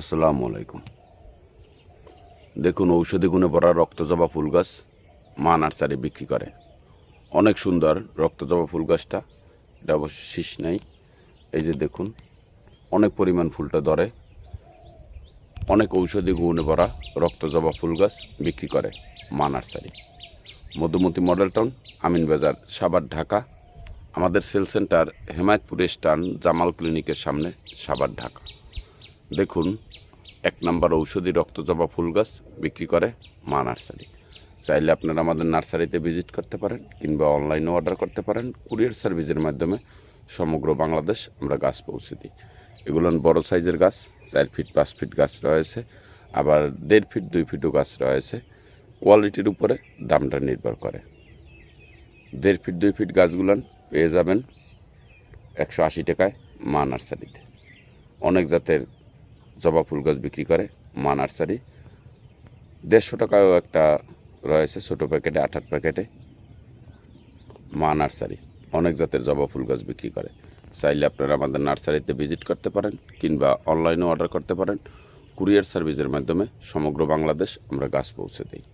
আসসালামু আলাইকুম। দেখুন, ঔষধি গুণে ভরা রক্তজবা ফুল গাছ মা নার্সারি বিক্রি করে। অনেক সুন্দর রক্তজবা ফুল গাছটা। এটা অবশ্য শীষ নেই। এই যে দেখুন, অনেক পরিমাণ ফুলটা ধরে। অনেক ঔষধি গুণে ভরা রক্তজবা ফুল গাছ বিক্রি করে মা nursery. Madhumati model town, Amin Bazar Savar Dhaka. আমাদের sale centre Hemayetpur stand, Jamal ক্লিনিকের সামনে সাবার ঢাকা। দেখুন এক নম্বর ঔষধি রক্তজবা ফুল গাছ বিক্রি করে মা নার্সারি। চাইলে আপনারা আমাদের নার্সারিতে ভিজিট করতে পারেন কিংবা অনলাইনে অর্ডার করতে পারেন। কুরিয়ার সার্ভিসের মাধ্যমে সমগ্র বাংলাদেশ আমরা গাছ পৌঁছে দিই। এগুলো বড় সাইজের গাছ, চার ফিট, পাঁচ ফিট গাছ রয়েছে, আবার দেড় ফিট, দুই ফিটও গাছ রয়েছে। কোয়ালিটির উপরে দামটা নির্ভর করে। দেড় ফিট, দুই ফিট গাছগুলান পেয়ে যাবেন একশো আশি টাকায় মা নার্সারিতে। অনেক জাতের জবা ফুল গাছ বিক্রি করে, মা নার্সারি। দেড়শো টাকাও একটা রয়েছে ছোটো প্যাকেটে আট প্যাকেটে। মা নার্সারি, অনেক জাতের জবা ফুল গাছ বিক্রি করে। চাইলে আপনারা আমাদের নার্সারিতে ভিজিট করতে পারেন কিংবা অনলাইনেও অর্ডার করতে পারেন। কুরিয়ার সার্ভিসের মাধ্যমে সমগ্র বাংলাদেশ আমরা গাছ পৌঁছে দিই।